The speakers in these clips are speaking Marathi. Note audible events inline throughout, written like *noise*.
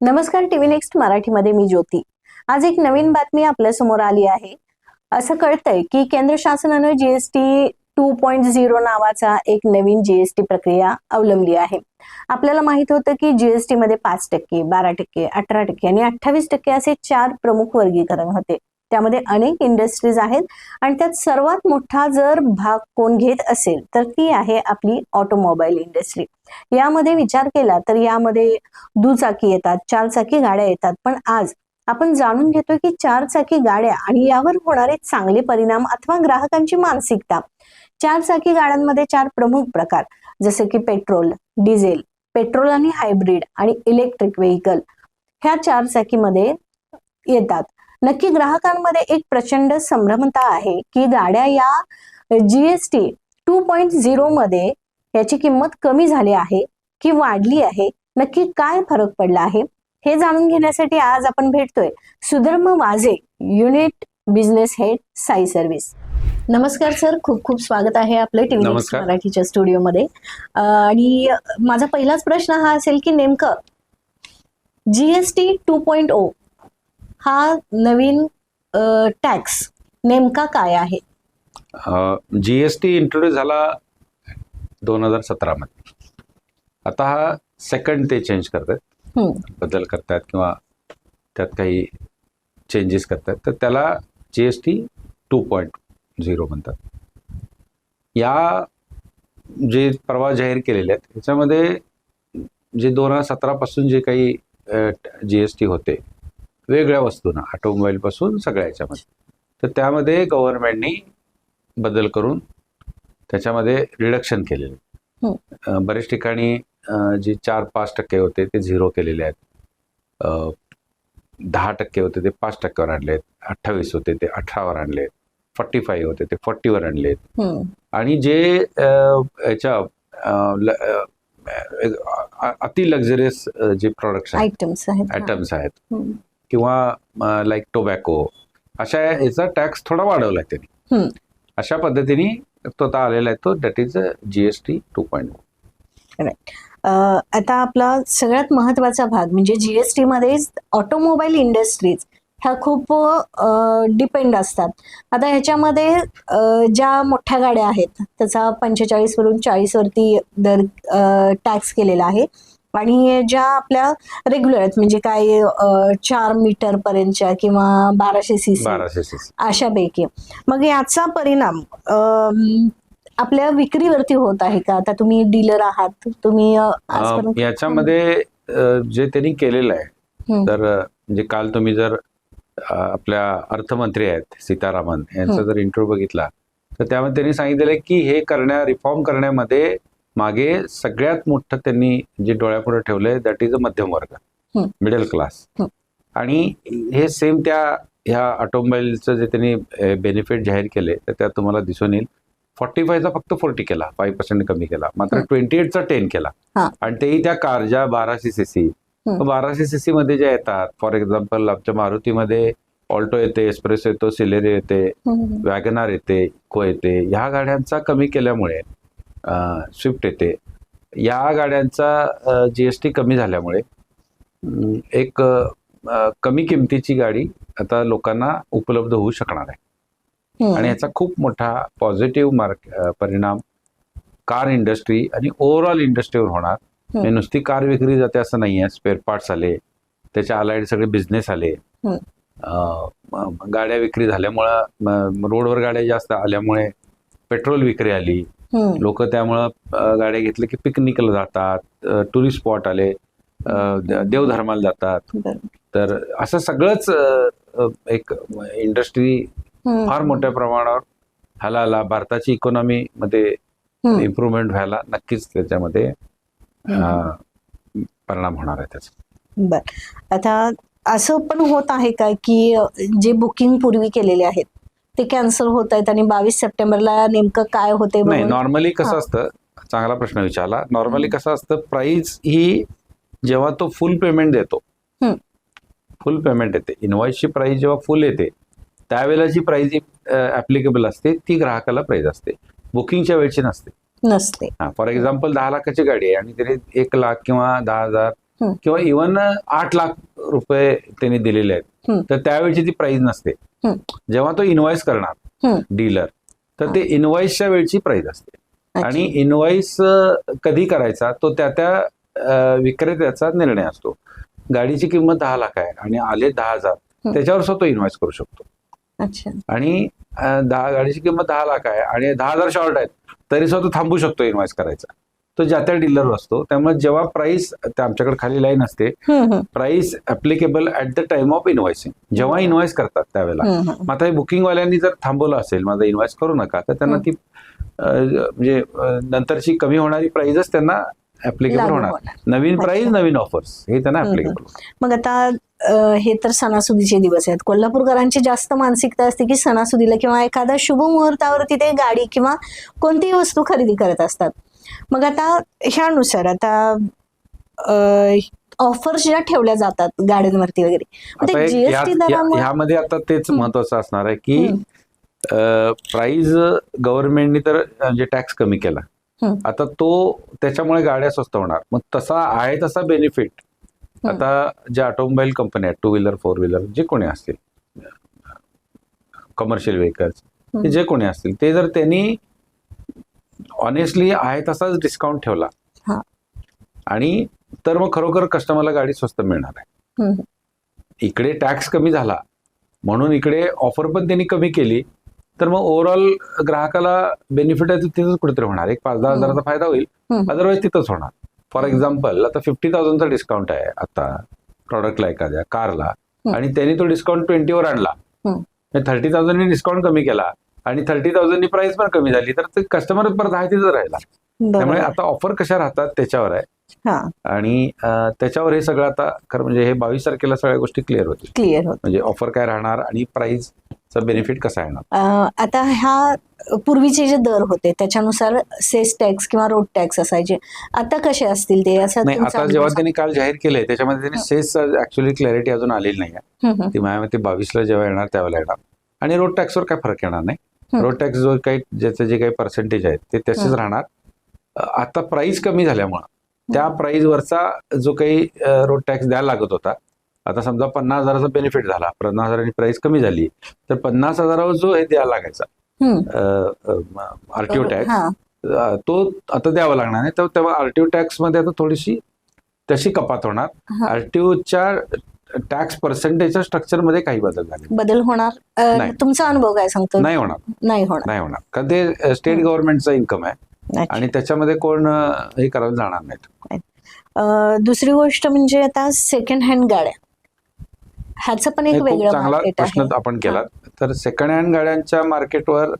नमस्कार टीव्ही नेक्स्ट मराठीमध्ये मी ज्योती. आज एक नवीन बातमी आपल्यासमोर आली आहे. असं कळतंय की केंद्र शासनानं जीएसटी टू पॉईंट झिरो नावाचा एक नवीन जीएसटी प्रक्रिया अवलंबली आहे. आपल्याला माहीत होतं की जीएसटी मध्ये पाच टक्के बारा टक्के अठरा टक्के आणि अठ्ठावीस टक्के असे चार प्रमुख वर्गीकरण होते. त्यामध्ये अनेक इंडस्ट्रीज आहेत. आणि त्यात सर्वात मोठा जर भाग कोण घेत असेल तर ती आहे आपली ऑटोमोबाईल इंडस्ट्री यामध्ये विचार केला तर यामध्ये दुचाकी येतात चार चाकी गाड्या येतात. पण आज आपण जाणून घेतोय की चार चाकी गाड्या आणि यावर होणारे चांगले परिणाम अथवा ग्राहकांची मानसिकता. चार चाकी गाड्यांमध्ये चार प्रमुख प्रकार जसे की पेट्रोल डिझेल पेट्रोल आणि हायब्रिड आणि इलेक्ट्रिक व्हेकल ह्या चार चाकीमध्ये येतात. नक्की ग्राहकांमध्ये एक प्रचंड संभ्रमता आहे की गाड्या या जीएसटी टू पॉईंट झिरो मध्ये याची किंमत कमी झाली आहे की वाढली आहे? नक्की काय फरक पडला आहे? हे जाणून घेण्यासाठी आज आपण भेटतोय Sudharm Vaze unit business head Sai service नमस्कार सर खूप खूप स्वागत आहे आपलं टीव्ही. मराठीच्या स्टुडिओमध्ये. आणि माझा पहिलाच प्रश्न हा असेल की नेमकं जीएसटी टू पॉइंट ओ हा नवीन टॅक्स नेमका काय आहे? जीएसटी इंट्रोड्यूस झाला दोन हजार सतरामध्ये. आता हा सेकंड ते चेंज करतात. बदल करतात किंवा त्यात काही चेंजेस करतात. तर त्याला G S T two point zero म्हणतात. या जे परवा जाहीर केलेले आहेत त्याच्यामध्ये जे दोन हजार सतरापासून जे काही जी एस टी होते वेगळ्या वस्तूंना ऑटोमोबाईलपासून सगळ्या याच्यामध्ये. तर त्यामध्ये गव्हर्नमेंटनी बदल करून त्याच्यामध्ये रिडक्शन केलेले हं. बरेच ठिकाणी जे चार पाच टक्के होते ते झिरो केलेले आहेत. दहा टक्के होते ते पाच टक्क्यावर आणलेत अठ्ठावीस होते ते अठरावर आणलेत फॉर्टी फाईव्ह होते ते फॉर्टीवर आणलेत हम्म. आणि जे याच्या अति लक्झरियस जे प्रोडक्ट्स आहेत आयटम्स आहेत किंवा लाईक टोबॅको अशा याचा टॅक्स थोडा वाढवला आहे त्यांनी. अशा पद्धतीने तो आता आलेला आहे तो that is G S T point आता आपला सगळ्यात महत्त्वाचा भाग म्हणजे जीएसटी मध्ये ऑटोमोबाईल इंडस्ट्रीज ह्या खूप डिपेंड असतात. आता ह्याच्यामध्ये ज्या मोठ्या गाड्या आहेत त्याचा पंचेचाळीस वरून चाळीस वरती दर टॅक्स केलेला आहे. आणि ज्या आपल्या रेग्युलर आहेत म्हणजे काय चार मीटर पर्यंतच्या किंवा बाराशे सी सी बाराशे सीसी अशापैकी मग याचा परिणाम आपल्या विक्रीवरती होत आहे का आता तुम्ही डीलर आहात तुम्ही याच्यामध्ये जे त्यांनी केलेलं आहे. तर म्हणजे काल तुम्ही जर आपल्या अर्थमंत्री आहेत सीतारामन यांचा. जर इंटरव्ह्यू बघितला तर त्यामध्ये त्यांनी सांगितलेलं की हे करण्या रिफॉर्म करण्यामध्ये मागे सगळ्यात मोठं त्यांनी जे डोळ्यापुढे ठेवलंय दॅट इज अ मध्यम वर्ग. Middle class. आणि हे सेम त्या ह्या ऑटोमोबाईलचं जे त्यांनी बेनिफिट जाहीर केले तर त्यात तुम्हाला दिसून येईल फॉर्टी फायचा फक्त फोर्टी केला फाईव्ह पर्सेंट कमी केला मात्र. ट्वेंटी एटचा टेन केला हा. आणि तेही त्या कार ज्या बाराशे सी सी हम्म. बाराशे सी सी मध्ये ज्या येतात फॉर एक्झाम्पल आमच्या मारुतीमध्ये ऑल्टो येते एक्सप्रेस येतो सिलेरी येते. वॅगनार येते इको येते ह्या गाड्यांचा कमी केल्यामुळे स्विफ्ट येते. या गाड्यांचा जीएसटी कमी झाल्यामुळे एक कमी किमतीची गाडी आता लोकांना उपलब्ध होऊ शकणार आहे. आणि याचा खूप मोठा पॉझिटिव्ह मार्क परिणाम कार इंडस्ट्री आणि ओव्हरऑल इंडस्ट्रीवर होणार. म्हणजे नुसती कार विक्री जाते असं नाही आहे स्पेअर पार्ट्स आले त्याच्या अलाइड सगळे बिझनेस आले. गाड्या विक्री झाल्यामुळं रोडवर गाड्या जास्त आल्यामुळे पेट्रोल विक्री आली. लोक त्यामुळं गाड्या घेतले की पिकनिकला जातात टुरिस्ट स्पॉट आले देवधर्माला जातात. तर असं सगळंच एक इंडस्ट्री. फार मोठ्या प्रमाणावर ह्याला आला भारताची इकॉनॉमी मध्ये. इम्प्रुव्हमेंट व्हायला नक्कीच त्याच्यामध्ये परिणाम होणार आहे त्याचा बर आता असं पण होत आहे का की जे बुकिंग पूर्वी केलेले आहेत ते कॅन्सल होत आहेत आणि बावीस सप्टेंबरला नेमकं काय होते नाही नॉर्मली. कसं असतं चांगला प्रश्न विचारला नॉर्मली. कसं असतं प्राइस ही जेव्हा तो फुल पेमेंट देतो. फुल पेमेंट येते इनवॉइसची प्राइस जेव्हा फुल येते त्यावेळेला जी प्राइस ऍप्लिकेबल असते ती ग्राहकाला प्राइस असते बुकिंगच्या वेळची नसते नसते फॉर एक्झाम्पल दहा लाखाची गाडी आहे आणि तिने एक लाख किंवा दहा हजार. किंवा इवन आठ लाख रुपये त्यांनी दिलेले आहेत. तर त्यावेळची ती प्राइस नसते. जेव्हा तो इन्व्हॉइस करणार. डीलर तर ते इन्व्हॉइसच्या वेळची प्राइस असते. आणि इन्व्हॉइस कधी करायचा तो त्या त्या विक्रेत्याचा निर्णय असतो गाडीची किंमत दहा लाख आहे आणि आले दहा हजार. त्याच्यावर सुद्धा तो इन्व्हेस्ट करू शकतो आणि दहा गाडीची किंमत दहा लाख आहे आणि दहा हजार शॉर्ट आहेत तरी सुद्धा तो थांबू शकतो इन्व्हेस्ट करायचा तो ज्या त्या डीलरवर असतो त्यामुळे जेव्हा प्राइस आमच्याकडे खाली लाईन असते price applicable at the time of invoicing जेव्हा इन्व्हॉइस करतात त्यावेळेला. मग आता हे बुकिंगवाल्यांनी जर थांबवलं असेल माझा इन्व्हेस्ट करू नका तर त्यांना ती म्हणजे नंतरची कमी होणारी प्राइसच त्यांना ऍप्लिकेबल होणार. नवीन प्राइस. नवीन ऑफर्स हे त्यांना ऍप्लिकेबल मग आता हे तर सणासुदीचे दिवस आहेत. कोल्हापूरकरांची जास्त मानसिकता असते की सणासुदीला किंवा एखाद्या शुभ मुहूर्तावरती ते गाडी किंवा कोणतीही वस्तू खरेदी करत असतात. मग आता ह्यानुसार आता ऑफर्स ज्या ठेवल्या जातात गाड्यांवरती वगैरे जीएसटी ह्यामध्ये आता तेच. महत्वाचं असणार आहे की. प्राइस गव्हर्नमेंटनी तर म्हणजे टॅक्स कमी केला. आता तो त्याच्यामुळे गाड्या स्वस्त होणार मग तसा आहे तसा बेनिफिट. आता ज्या ऑटोमोबाईल कंपनी आहेत टू व्हीलर फोर व्हीलर जे कोणी असतील कमर्शियल व्हेकल्स. जे कोणी असतील ते जर त्यांनी ऑनेस्टली आहे तसाच डिस्काउंट ठेवला. आणि तर मग खरोखर कस्टमरला गाडी स्वस्त मिळणार आहे. इकडे टॅक्स कमी झाला म्हणून इकडे ऑफर पण त्यांनी कमी केली तर मग ओव्हरऑल ग्राहकाला बेनिफिट आहे तिथंच कुठेतरी होणार एक पाच दहा. हजाराचा फायदा होईल. अदरवाईज तिथंच होणार फॉर. एक्झाम्पल आता फिफ्टी थाउजंडचा डिस्काउंट आहे आता प्रॉडक्टला एखाद्या कारला. आणि त्यांनी तो डिस्काउंट ट्वेंटीवर आणला. थर्टी थाउजंडनी डिस्काउंट कमी केला आणि थर्टी थाउजंडनी प्राइस पण कमी झाली तर ते कस्टमर परत आहे तिथं राहिला त्यामुळे. आता ऑफर कशा राहतात त्याच्यावर आहे. हा. आणि त्याच्यावर हे सगळं आता खरं म्हणजे हे बावीस तारखेला सगळ्या गोष्टी क्लिअर होतील. क्लिअर होत म्हणजे ऑफर काय राहणार आणि प्राइसचा बेनिफिट कसा येणार? आता ह्या पूर्वीचे जे दर होते त्याच्यानुसार सेस टॅक्स किंवा रोड टॅक्स असायचे. आता कसे असतील ते? असं आता जेव्हा. त्यांनी काल जाहीर केलंय त्याच्यामध्ये त्यांनी सेस ऍक्च्युअली क्लॅरिटी अजून आलेली नाही. ती माझ्या बावीसला जेव्हा येणार त्यावेळेला येणार. आणि रोड टॅक्सवर काय फरक येणार नाही. रोड टॅक्स जो काही ज्याचे जे काही पर्सेंटेज आहेत ते तसेच. राहणार आता प्राइस कमी झाल्यामुळं त्या प्राइसवरचा जो काही रोड टॅक्स द्यायला लागत होता आता समजा पन्नास हजाराचा बेनिफिट झाला पन्नास हजारांनी प्राइस कमी झाली तर पन्नास हजारावर जो हे द्यायला लागायचा. आरटीओ टॅक्स तो आता द्यावा लागणार नाही तर तेव्हा आरटीओ टॅक्समध्ये आता थोडीशी तशी कपात होणार. आरटीओच्या टॅक्स पर्सेंटेजच्या स्ट्रक्चरमध्ये काही बदल झाले बदल होणार. तुमचा अनुभव काय सांगतो? नाही होणार. नाही होणार. नाही होणार. कारण ते स्टेट गव्हर्नमेंटचा इन्कम आहे. आणि त्याच्यामध्ये कोण हे करायला जाणार नाहीत. दुसरी गोष्ट म्हणजे आता सेकंड हँड गाड्या. ह्याचं पण एक वेगळं चांगला प्रश्न आपण केला तर सेकंड हँड गाड्यांच्या मार्केटवर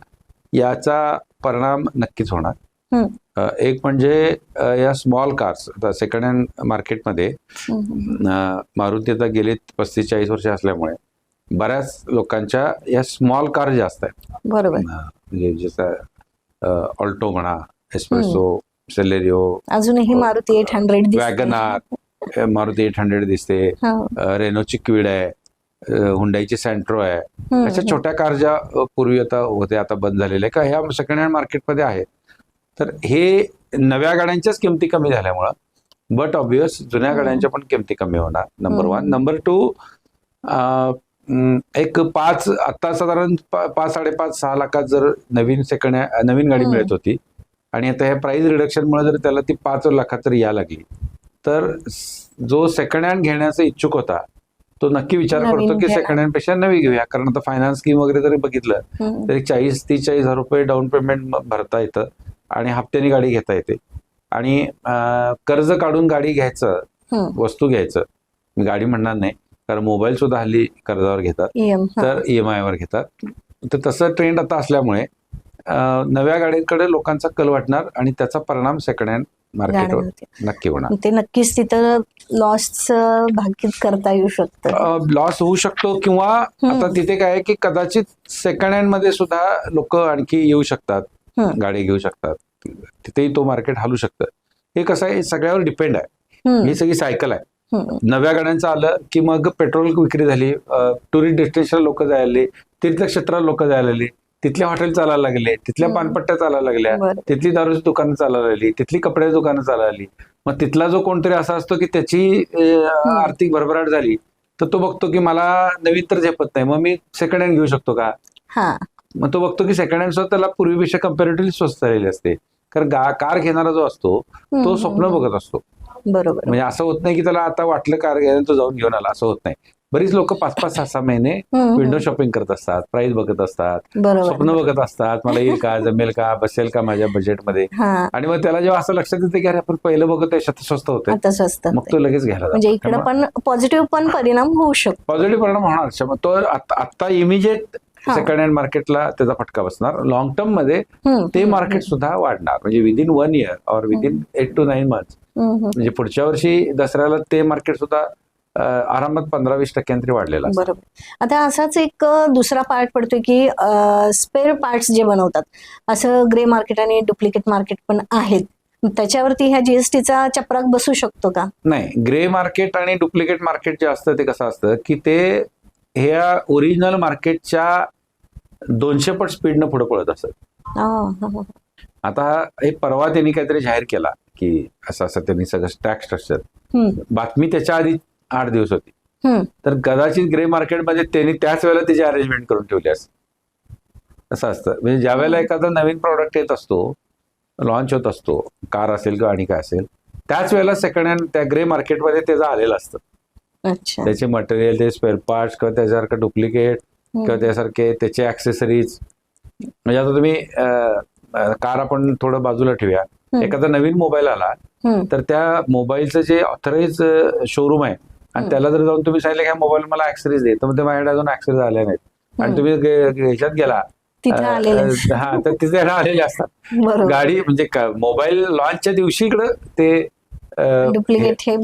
याचा परिणाम नक्कीच होणार. एक म्हणजे या स्मॉल कार्स आता सेकंड हँड मार्केटमध्ये मारुती आता गेले पस्तीस चाळीस वर्ष असल्यामुळे बऱ्याच लोकांच्या या स्मॉल कार ज्या असतात बरोबर. म्हणजे जसं ऑल्टो म्हणा एस्प्रेसो सेलेरिओ अजूनही हो. Maruti eight hundred WagonR Maruti eight hundred दिसते. रेनोची क्विड आहे हुंडाईची सँट्रो आहे. अशा छोट्या कार ज्या पूर्वी आता होत्या आता बंद झालेल्या का ह्या सेकंड हँड मार्केटमध्ये आहेत? तर हे नव्या गाड्यांच्याच किमती कमी झाल्यामुळं बट ऑब्विस जुन्या. गाड्यांच्या पण किमती कमी होणार नंबर वन. नंबर टू एक पाच आता साधारण पाच साडेपाच सहा लाखात जर नवीन सेकंड नवीन गाडी. मिळत होती आणि आता ह्या प्राइस रिडक्शनमुळे जर त्याला ती पाच लाखात जर या लागली तर जो सेकंड हँड घेण्याचा इच्छुक होता तो नक्की विचार करतो की. सेकंड हँडपेक्षा नवी घेऊया कारण आता फायनान्स स्कीम वगैरे जरी बघितलं तर चाळीस तीस चाळीस हजार रुपये डाऊन पेमेंट भरता येतं आणि हप्त्याने गाडी घेता येते. आणि कर्ज काढून गाडी घ्यायचं वस्तू घ्यायचं मी गाडी म्हणणार नाही कारण मोबाईल सुद्धा हल्ली कर्जावर घेतात. ईएम तर ई एम आयवर घेतात. तर तसं ट्रेंड आता असल्यामुळे नव्या गाड्यांकडे लोकांचा कल वाटणार आणि त्याचा परिणाम सेकंड हँड मार्केटवर नक्की होणार. ते नक्कीच तिथं लॉस भाकीत करता येऊ शकतं. लॉस होऊ शकतो किंवा. आता तिथे काय आहे की कदाचित सेकंड हँडमध्ये सुद्धा लोक आणखी येऊ शकतात. गाडी घेऊ शकतात. तिथेही तो मार्केट हालू शकतं. हे कसं आहे सगळ्यावर डिपेंड आहे. ही. सगळी सायकल आहे. नव्या गाड्यांचं आलं की मग पेट्रोल विक्री झाली टुरिस्ट डेस्टिनेशन लोक जायला लागली तीर्थक्षेत्राला लोक जायला लागली तिथले हॉटेल चालायला लागले तिथल्या. पानपट्ट्या चालायला लागल्या. तिथली दारूची दुकानं चालायला लागली तिथली कपड्याची दुकानं चालायला लागली. मग तिथला जो कोणतरी असा असतो की त्याची आर्थिक भरभराट झाली तर तो बघतो की मला नवीन तर झेपत नाही. मग मी सेकंड हँड घेऊ शकतो का? मग तो बघतो की सेकंड हँड सुद्धा त्याला पूर्वीपेक्षा कम्पॅरेटिव्हली स्वस्त झालेली असते. कारण गा कार घेणारा जो असतो तो स्वप्न बघत असतो. बरोबर. म्हणजे असं होत नाही की त्याला आता वाटलं कार घ्यायला तो जाऊन घेऊन आला असं होत नाही. बरीच लोक पाच पाच सहा सहा महिने *laughs* विंडो शॉपिंग करत असतात प्राइस बघत असतात स्वप्न बघत असतात मला येईल का जमेल का बसेल का माझ्या बजेटमध्ये आणि मग त्याला जेव्हा असं लक्षात येतं की अरे आपण पहिलं बघत याच्यात स्वस्त होते मग तो लगेच घ्यायला म्हणजे इकडे पण पॉझिटिव्ह पण परिणाम होऊ शकतो. पॉझिटिव्ह परिणाम होणार. तो आता इमिजिएट. सेकंड हँड मार्केटला त्याचा फटका बसणार. लॉंग टर्ममध्ये ते मार्केट सुद्धा वाढणार. म्हणजे विदिन वन इयर और within eight to nine month. म्हणजे पुढच्या वर्षी दसऱ्याला ते मार्केट सुद्धा आरामात पंधरा वीस टक्क्यांतरी वाढलेलं बरोबर. आता असाच एक दुसरा पार्ट पडतोय की स्पेअर पार्ट्स जे बनवतात असं ग्रे मार्केट आणि डुप्लिकेट मार्केट पण आहेत. त्याच्यावरती ह्या जीएसटीचा चपराक बसू शकतो का? नाही. ग्रे मार्केट आणि डुप्लिकेट मार्केट जे असतं ते कसं असतं की ते ह्या ओरिजिनल मार्केटच्या दोनशे पट स्पीडनं पुढे पळत असत. हा, हा, हा. आता हे परवा त्यांनी काहीतरी जाहीर केला की असं असं त्यांनी सगळं टॅक्स स्ट्रक्चर बातमी त्याच्या आधी आठ दिवस होती. तर कदाचित ग्रे मार्केटमध्ये त्यांनी त्याच वेळेला त्याची अरेंजमेंट करून ठेवली असते असं असतं. म्हणजे ज्या वेळेला एखादा नवीन प्रॉडक्ट येत असतो लॉन्च होत असतो कार असेल किंवा आणि काय असेल त्याच वेळेला सेकंड हँड त्या ग्रे मार्केटमध्ये त्याचं आलेलं असतं. त्याचे मटेरियल ते स्पेअर पार्ट्स किंवा त्याच्यासारखं डुप्लिकेट किंवा हम्म, त्यासारखे त्याचे ऍक्सेसरीज म्हणजे आता तुम्ही कार आपण थोडं बाजूला ठेवूया. एखादा नवीन मोबाईल आला तर त्या मोबाईलचं जे ऑथराईज शोरूम आहे आणि. त्याला जर जाऊन तुम्ही सांगितलं की मोबाईल मला ऍक्सेसरीज दे तर मग ते माझ्याकडे अजून ऍक्सेसरीज आल्या नाहीत. आणि. तुम्ही ह्याच्यात गेला. हा तर तिथे आलेले असतात. गाडी म्हणजे मोबाईल लॉन्चच्या दिवशी इकडं ते डुप्लिकेट हे.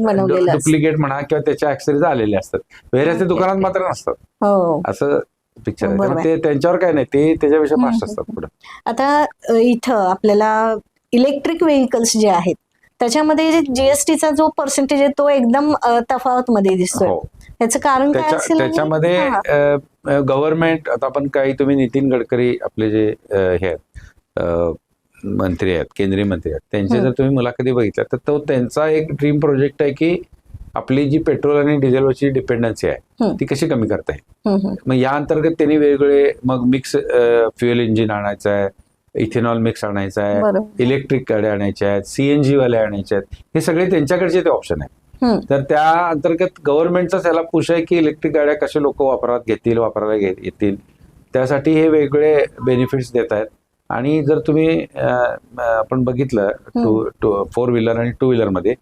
डुप्लिकेट म्हणा किंवा त्याच्या ऍक्सेसरीज आलेले असतात. वेगळ्या दुकानात. मात्र नसतात. हो. असं पिक्चर आहे. बरोबर त्यामुळे ते त्यांच्यावर काय नाही ते त्याच्यापेक्षा फास्ट हम्म, असतात पुढे. आता अ, इथं आपल्याला इलेक्ट्रिक व्हेकल्स जे आहेत त्याच्यामध्ये जीएसटीचा जो पर्सेंटेज आहे तो एकदम तफावत मध्ये दिसतोय. हो. त्याचं कारण काय त्याच्या असेल आणि- त्याच्यामध्ये हा, गव्हर्नमेंट आता आपण काही तुम्ही नितीन गडकरी आपले जे अ, हे आहेत अ, मंत्री आहेत केंद्रीय मंत्री आहेत त्यांचे. जर तुम्ही मुलाखती बघितल्या तर तो त्यांचा एक ड्रीम प्रोजेक्ट आहे की आपली जी पेट्रोल आणि डिझेलवरची डिपेंडन्सी आहे. ती कशी कमी करता येईल. मग या अंतर्गत त्यांनी वेगवेगळे मग मिक्स फ्युएल इंजिन आणायचं आहे इथेनॉल मिक्स आणायचं आहे इलेक्ट्रिक गाड्या आणायच्या आहेत सीएनजी वाल्या आणायच्या आहेत हे सगळे त्यांच्याकडचे ते ऑप्शन आहे तर त्या अंतर्गत गव्हर्नमेंटचा त्याला पुश आहे की इलेक्ट्रिक गाड्या कसे लोक वापरात घेतील वापरायला येतील. त्यासाठी हे वेगळे बेनिफिट्स देत आहेत. आणि जर तुम्ही आपण बघितलं टू टू फोर व्हीलर आणि टू व्हीलरमध्ये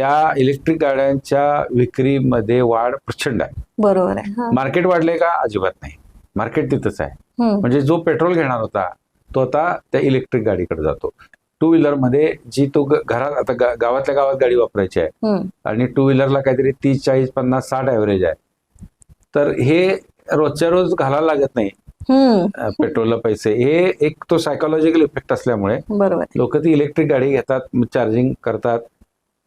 त्या इलेक्ट्रिक गाड्यांच्या विक्रीमध्ये वाढ प्रचंड आहे. बरोबर आहे. मार्केट वाढले का? अजिबात नाही. मार्केट तिथंच आहे. म्हणजे जो पेट्रोल घेणार होता तो आता त्या इलेक्ट्रिक गाडीकडे जातो. टू व्हीलरमध्ये जी तो घरात आता गावातल्या गावात गाडी वापरायची आहे आणि टू व्हीलरला काहीतरी तीस चाळीस पन्नास साठ ॲव्हरेज आहे. तर हे रोजच्या रोज घालायला लागत नाही. पेट्रोलला पैसे. हे एक तो सायकोलॉजिकल इफेक्ट असल्यामुळे. लोक ती इलेक्ट्रिक गाडी घेतात चार्जिंग करतात.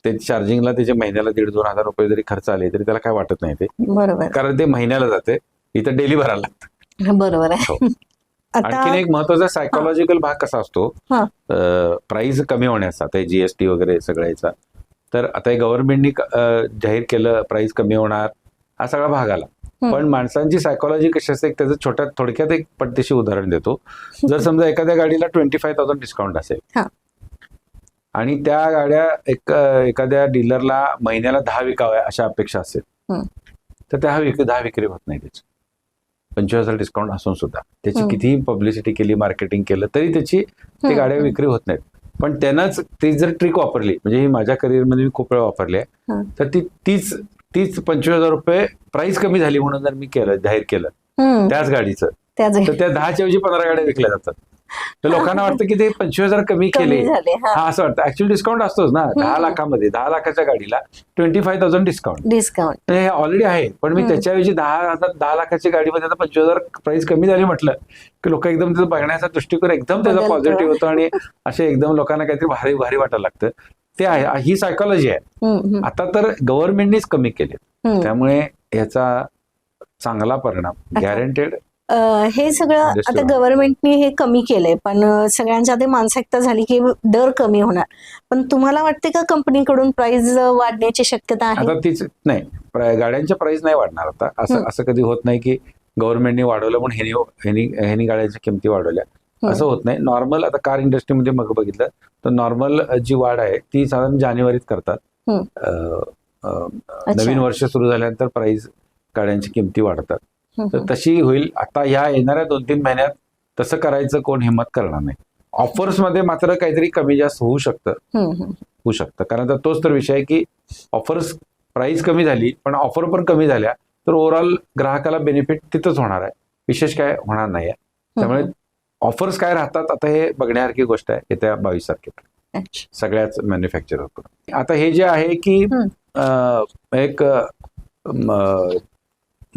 ते चार्जिंगला त्याचे महिन्याला दीड दोन हजार रुपये जरी खर्च आले तरी त्याला काय वाटत नाही ते बरोबर. कारण ते महिन्याला जाते इथं डेली भरायला लागतं बरोबर आहे हो. *laughs* आणखीन एक महत्त्वाचा सायकोलॉजिकल भाग कसा असतो. प्राइस कमी होण्याचा ते जीएसटी वगैरे सगळ्याचा तर आता हे गव्हर्नमेंटनी जाहीर केलं प्राइस कमी होणार हा सगळा भाग आला. पण माणसांची सायकोलॉजी कशी असते त्याचं छोट्यात थोडक्यात एक पटदेशी उदाहरण देतो जर *laughs* समजा एखाद्या गाडीला ट्वेंटी फाय थाउजंड डिस्काउंट असेल. आणि त्या गाड्या एक एखाद्या डीलरला महिन्याला दहा विकाव्या अशा अपेक्षा असेल. तर त्या विक दहा विक्री होत नाही त्याची पंचवीस हजार डिस्काउंट असून सुद्धा त्याची. कितीही पब्लिसिटी केली मार्केटिंग केलं तरी त्याची ते गाड्या. विक्री होत नाहीत पण त्यानंच ती जर ट्रिक वापरली म्हणजे ही माझ्या करिअरमध्ये मी खूप वेळा वापरली आहे हा. तर ती तीच तीच पंचवीस हजार रुपये प्राइस कमी झाली म्हणून जर मी केलं जाहीर केलं त्याच गाडीचं तर त्या दहाच्या ऐवजी पंधरा गाड्या विकल्या जातात तर लोकांना *laughs* वाटतं की ते पंचवीस हजार कमी केले. हा. असं वाटतं. ऍक्च्युअली डिस्काउंट असतोच ना. दहा. लाखामध्ये दहा लाखाच्या गाडीला twenty five thousand discount discount हे ऑलरेडी आहे पण मी. त्याच्याऐवजी दहा दहा लाखाच्या गाडीमध्ये आता पंचवीस हजार प्राइस कमी झाली म्हटलं की लोक एकदम त्याचा बघण्याचा दृष्टिकोन एकदम त्याचा. पॉझिटिव्ह होतो आणि असे एकदम लोकांना काहीतरी भारी भारी वाटायला लागतं. ते आहे ही सायकोलॉजी आहे. आता तर गव्हर्नमेंटनीच कमी केले त्यामुळे याचा चांगला परिणाम गॅरंटेड हे सगळं आता. गव्हर्नमेंटने हे कमी केलंय. पण सगळ्यांच्या ते मानसिकता झाली की दर कमी होणार. पण तुम्हाला वाटते का कंपनीकडून प्राइस वाढण्याची शक्यता आहे? तीच नाही. गाड्यांच्या प्राइस नाही वाढणार आता. असं. असं कधी होत नाही की गव्हर्नमेंटने वाढवलं पण ह्यानी ह्यानी ह्यानी गाड्यांच्या किमती वाढवल्या. असं होत नाही. नॉर्मल आता कार इंडस्ट्रीमध्ये मग बघितलं तर नॉर्मल जी वाढ आहे ती साधारण जानेवारीत करतात. नवीन वर्ष सुरू झाल्यानंतर प्राइस गाड्यांची किमती वाढतात. तर. तशी होईल. आता ह्या येणाऱ्या दोन तीन महिन्यात तसं करायचं कोण हिंमत करणार नाही. ऑफर्समध्ये मात्र काहीतरी कमी जास्त होऊ शकतं. होऊ शकतं. कारण तोच तर विषय आहे की ऑफर्स प्राइस कमी झाली पण ऑफर पण कमी झाल्या तर ओव्हरऑल ग्राहकाला बेनिफिट तिथंच होणार आहे. विशेष काय होणार नाही आहे. त्यामुळे ऑफर्स काय राहतात आता हे बघण्यासारखी गोष्ट आहे येत्या बावीस तारखेला अच्छा. सगळ्याच मॅन्युफॅक्चरर आता हे जे आहे की एक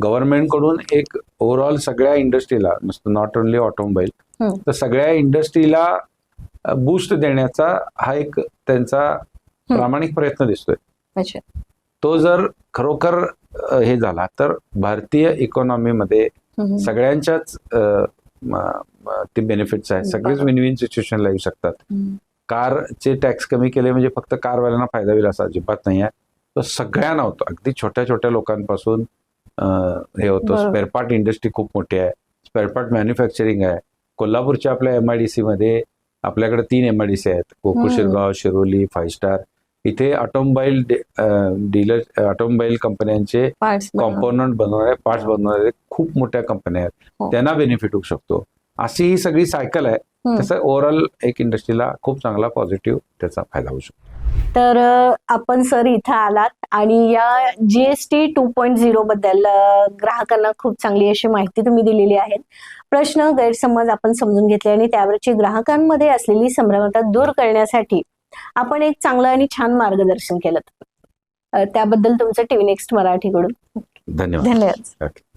गव्हर्नमेंटकडून एक ओव्हरऑल सगळ्या इंडस्ट्रीला नॉट ओनली ऑटोमोबाईल. तर सगळ्या इंडस्ट्रीला बूस्ट देण्याचा हा एक त्यांचा प्रामाणिक प्रयत्न दिसतोय. तो जर खरोखर हे झाला तर भारतीय इकॉनॉमीमध्ये सगळ्यांच्याच ते बेनिफिट्स आहेत. सगळेच. विन विन सिच्युएशनला येऊ शकतात. कारचे टॅक्स कमी केले म्हणजे फक्त कारवाल्यांना फायदा होईल असं अजिबात नाही आहे तो सगळ्यांना होतो. अगदी छोट्या छोट्या लोकांपासून हे होतं. स्पेअरपार्ट इंडस्ट्री खूप मोठी आहे स्पेअरपार्ट मॅन्युफॅक्चरिंग आहे कोल्हापूरच्या आपल्या एम आय डी सी मध्ये आपल्याकडे तीन एम आय डी सी आहेत गोकुळ. शिरगाव शिरोली फाईव्ह स्टार इथे ऑटोमोबाईल डीलर ऑटोमोबाईल कंपन्यांचे. कॉम्पोनंट बनवणारे पार्ट्स बनवणारे खूप मोठ्या कंपन्या आहेत हो. त्यांना बेनिफिट होऊ शकतो अशी ही सगळी सायकल आहे. तसं ओव्हरऑल एक इंडस्ट्रीला खूप चांगला पॉझिटिव्ह त्याचा फायदा होऊ शकतो तर आपण सर इथं आलात आणि या जीएसटी टू पॉईंट झिरो बद्दल ग्राहकांना खूप चांगली अशी माहिती तुम्ही दिलेली आहे. प्रश्न गैरसमज आपण समजून घेतले आणि त्यावरची ग्राहकांमध्ये असलेली संभ्रमता दूर करण्यासाठी आपण एक चांगलं आणि छान मार्गदर्शन केलं. त्याबद्दल तुमचं टीव्ही नेक्स्ट मराठीकडून. धन्यवाद. धन्यवाद.